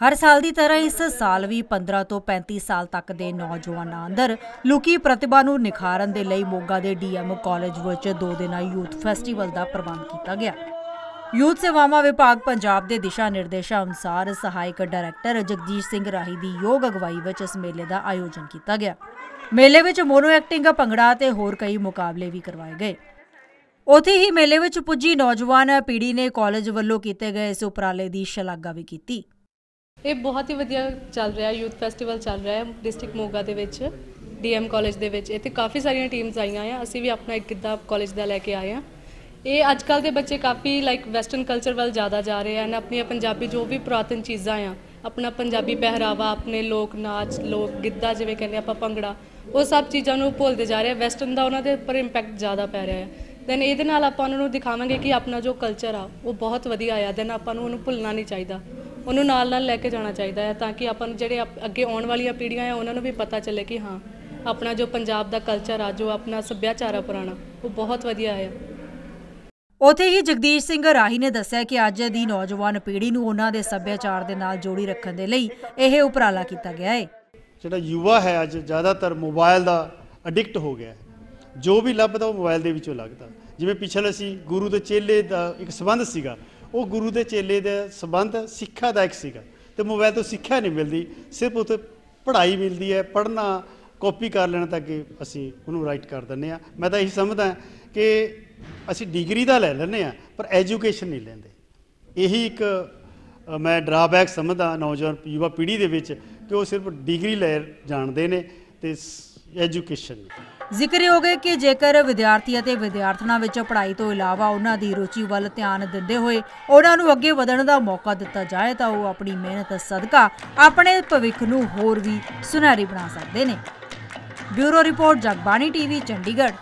ਹਰ ਸਾਲ ਦੀ ਤਰ੍ਹਾਂ ਇਸ ਸਾਲ ਵੀ 15 ਤੋਂ 35 ਸਾਲ ਤੱਕ ਦੇ ਨੌਜਵਾਨਾਂ ਅੰਦਰ ਲੁਕੀ ਪ੍ਰਤਿਭਾ ਨੂੰ ਨਿਖਾਰਨ ਦੇ ਲਈ ਮੋਗਾ ਦੇ ਡੀਐਮ ਕਾਲਜ ਵਿੱਚ ਦੋ ਦਿਨਾਂ ਯੂਥ ਫੈਸਟੀਵਲ ਦਾ ਪ੍ਰਬੰਧ ਕੀਤਾ ਗਿਆ। ਯੂਥ ਸੇਵਾਵਾਂ ਵਿਭਾਗ ਪੰਜਾਬ ਦੇ ਦਿਸ਼ਾ ਨਿਰਦੇਸ਼ਾਂ ਅਨੁਸਾਰ ਸਹਾਇਕ ਡਾਇਰੈਕਟਰ ਜਗਜੀਤ ਸਿੰਘ ਰਾਹੀ ਦੀ ਯੋਗ ਅਗਵਾਈ ਵਿੱਚ ਇਸ ਮੇਲੇ ਦਾ ਆਯੋਜਨ ਕੀਤਾ ਗਿਆ। ਮੇਲੇ ਵਿੱਚ ਮੋਨੋ ਐਕਟਿੰਗ, ਭੰਗੜਾ ਤੇ ਹੋਰ ਕਈ ਮੁਕਾਬਲੇ ਵੀ ਕਰਵਾਏ ਗਏ। ਉੱਥੇ ਹੀ ਮੇਲੇ ਵਿੱਚ ਪੁੱਜੀ ਨੌਜਵਾਨ ਪੀੜ੍ਹੀ ਨੇ ਕਾਲਜ ਵੱਲੋਂ ਕੀਤੇ ਗਏ ਇਸ ਉਪਰਾਲੇ ਦੀ ਸ਼ਲਾਘਾ ਵੀ ਕੀਤੀ। ਇਹ ਬਹੁਤ ਹੀ ਵਧੀਆ ਚੱਲ ਰਿਹਾ, ਯੂਥ ਫੈਸਟੀਵਲ ਚੱਲ ਰਿਹਾ ਹੈ ਡਿਸਟ੍ਰਿਕਟ ਮੋਗਾ ਦੇ ਵਿੱਚ ਡੀਐਮ ਕਾਲਜ ਦੇ ਵਿੱਚ। ਇੱਥੇ ਕਾਫੀ ਸਾਰੀਆਂ ਟੀਮਸ ਆਈਆਂ ਆ, ਅਸੀਂ ਵੀ ਆਪਣਾ ਇੱਕ ਗਿੱਧਾ ਕਾਲਜ ਦਾ ਲੈ ਕੇ ਆਏ ਆ। ਇਹ ਅੱਜ ਕੱਲ ਦੇ ਬੱਚੇ ਕਾਫੀ ਲਾਈਕ ਵੈਸਟਰਨ ਕਲਚਰ ਵੱਲ ਜ਼ਿਆਦਾ ਜਾ ਰਹੇ ਹਨ ਆਪਣੀਆਂ ਪੰਜਾਬੀ ਜੋ ਵੀ ਪੁਰਾਤਨ ਚੀਜ਼ਾਂ ਆ, ਆਪਣਾ ਪੰਜਾਬੀ ਪਹਿਰਾਵਾ, ਆਪਣੇ ਲੋਕ ਨਾਚ, ਲੋਕ ਗਿੱਧਾ ਜਿਵੇਂ ਕਹਿੰਦੇ ਆਪਾਂ ਭੰਗੜਾ, ਉਹ ਸਭ ਚੀਜ਼ਾਂ ਨੂੰ ਭੁੱਲਦੇ ਜਾ ਰਹੇ ਆ। ਵੈਸਟਰਨ ਦਾ ਉਹਨਾਂ ਦੇ ਉੱਪਰ ਇੰਪੈਕਟ ਜ਼ਿਆਦਾ ਪੈ ਰਿਹਾ ਹੈ ਦੈਨ ਇਹਦੇ ਨਾਲ ਆਪਾਂ ਉਹਨਾਂ ਨੂੰ ਦਿਖਾਵਾਂਗੇ ਕਿ ਆਪਣਾ ਜੋ ਕਲਚਰ ਆ, ਉਹ ਬਹੁਤ ਵਧੀਆ ਆ। ਦੈਨ ਆਪਾਂ ਨੂੰ ਉਹਨੂੰ ਭੁੱਲਣਾ ਨਹੀਂ ਚਾਹੀਦਾ। ਉਹਨੂੰ ਨਾਲ ਨਾਲ ਲੈ ਕੇ ਜਾਣਾ ਚਾਹੀਦਾ ਹੈ ਤਾਂ ਕਿ ਆਪਾਂ ਨੂੰ ਜਿਹੜੇ ਅੱਗੇ ਆਉਣ ਵਾਲੀਆਂ ਪੀੜ੍ਹੀਆਂ ਆ ਉਹਨਾਂ ਨੂੰ ਵੀ ਪਤਾ ਚੱਲੇ ਕਿ ਹਾਂ ਆਪਣਾ ਜੋ ਪੰਜਾਬ ਦਾ ਕਲਚਰ ਆ ਜੋ ਆਪਣਾ ਸੱਭਿਆਚਾਰ ਆ ਪੁਰਾਣਾ ਉਹ ਬਹੁਤ ਵਧੀਆ ਹੈ ਉੱਥੇ ਹੀ ਜਗਦੀਸ਼ ਸਿੰਘ ਰਾਹੀ ਨੇ ਦੱਸਿਆ ਕਿ ਅੱਜ ਦੀ ਨੌਜਵਾਨ ਪੀੜ੍ਹੀ ਨੂੰ ਉਹਨਾਂ ਦੇ ਸੱਭਿਆਚਾਰ ਦੇ ਨਾਲ ਜੋੜੀ ਰੱਖਣ ਦੇ ਲਈ ਇਹ ਉਪਰਾਲਾ ਕੀਤਾ ਗਿਆ ਹੈ ਜਿਹੜਾ ਯੁਵਾ ਹੈ ਅੱਜ ਜ਼ਿਆਦਾਤਰ ਮੋਬਾਈਲ ਦਾ ਐਡਿਕਟ ਹੋ ਗਿਆ ਹੈ। ਜੋ ਵੀ ਲੱਭਦਾ ਉਹ ਮੋਬਾਈਲ ਦੇ ਵਿੱਚੋਂ ਲੱਗਦਾ। ਜਿਵੇਂ ਪਿਛਲੇ ਸੀ ਗੁਰੂ ਤੇ ਚੇਲੇ ਦਾ ਇੱਕ ਸੰਬੰਧ ਸੀਗਾ ਉਹ ਗੁਰੂ ਦੇ ਚੇਲੇ ਦੇ ਸੰਬੰਧ ਸਿੱਖਿਆ ਦਾ ਇੱਕ ਸੀਗਾ। ਤੇ ਮੋਬਾਈਲ ਤੋਂ ਸਿੱਖਿਆ ਨਹੀਂ ਮਿਲਦੀ। ਸਿਰਫ ਉੱਥੇ ਪੜ੍ਹਾਈ ਮਿਲਦੀ ਹੈ, ਪੜ੍ਹਨਾ, ਕਾਪੀ ਕਰ ਲੈਣਾ ਤਾਂ ਕਿ ਅਸੀਂ ਉਹਨੂੰ ਰਾਈਟ ਕਰ ਦਿੰਦੇ ਆ ਮੈਂ ਤਾਂ ਇਹੀ ਸਮਝਦਾ ਕਿ ਅਸੀਂ ਡਿਗਰੀ ਦਾ ਲੈ ਲੈਂਦੇ ਆ ਪਰ ਐਜੂਕੇਸ਼ਨ ਨਹੀਂ ਲੈਂਦੇ। ਇਹੀ ਇੱਕ ਮੈਂ ਡਰਾਬੈਕ ਸਮਝਦਾ ਨੌਜਵਾਨ ਯੁਵਾ ਪੀੜ੍ਹੀ ਦੇ ਵਿੱਚ ਕਿ ਉਹ ਸਿਰਫ ਡਿਗਰੀ ਲੈ ਜਾਣਦੇ ਨੇ ਤੇ ਐਜੂਕੇਸ਼ਨ ਨਹੀਂ। ਜ਼ਿਕਰਯੋਗ ਹੈ ਕਿ ਜੇਕਰ ਵਿਦਿਆਰਥੀ ਅਤੇ ਵਿਦਿਆਰਥਣਾਂ ਵਿੱਚ ਪੜ੍ਹਾਈ ਤੋਂ ਇਲਾਵਾ ਉਹਨਾਂ ਦੀ ਰੁਚੀ ਵੱਲ ਧਿਆਨ ਦਿੰਦੇ ਹੋਏ ਉਹਨਾਂ ਨੂੰ ਅੱਗੇ ਵਧਣ ਦਾ ਮੌਕਾ ਦਿੱਤਾ ਜਾਏ, ਤਾਂ ਉਹ ਆਪਣੀ ਮਿਹਨਤ, ਸਦਕਾ ਆਪਣੇ ਭਵਿੱਖ ਨੂੰ ਹੋਰ ਵੀ ਸੁਨਹਿਰੀ ਬਣਾ ਸਕਦੇ ਨੇ। Bureau report, Jagbani TV, Chandigarh.